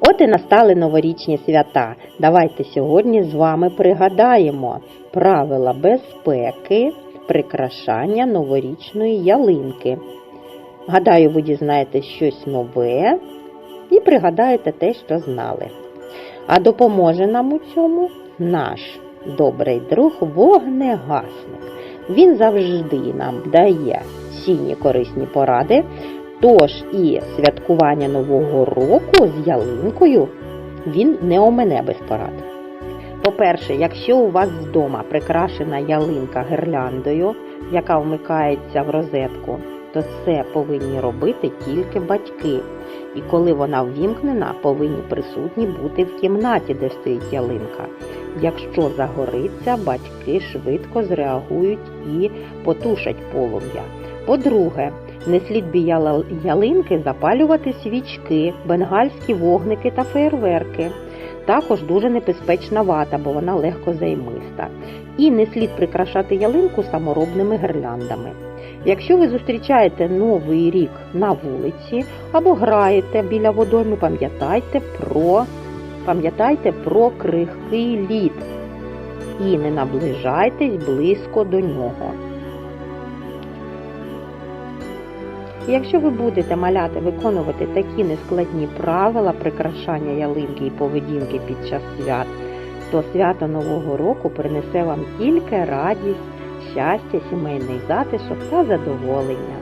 От і настали новорічні свята. Давайте сьогодні з вами пригадаємо правила безпеки прикрашання новорічної ялинки. Гадаю, ви дізнаєтесь щось нове і пригадаєте те, що знали. А допоможе нам у цьому наш добрий друг вогнегасник. Він завжди нам дає цінні корисні поради. Тож і святкування Нового року з ялинкою він не омине без порад. По-перше, якщо у вас вдома прикрашена ялинка гірляндою, яка вмикається в розетку, то це повинні робити тільки батьки. І коли вона ввімкнена, повинні присутні бути в кімнаті, де стоїть ялинка. Якщо загориться, батьки швидко зреагують і потушать полум'я. По-друге, не слід біля ялинки запалювати свічки, бенгальські вогники та феєрверки. Також дуже небезпечна вата, бо вона легко займиста. І не слід прикрашати ялинку саморобними гірляндами. Якщо ви зустрічаєте новий рік на вулиці або граєте біля водойми, пам'ятайте про, пам'ятайте про крихкий лід і не наближайтесь близько до нього. Якщо ви будете маляти виконувати такі нескладні правила прикрашання ялинки і поведінки під час свят, то свято Нового року принесе вам тільки радість, щастя, сімейний затишок та задоволення.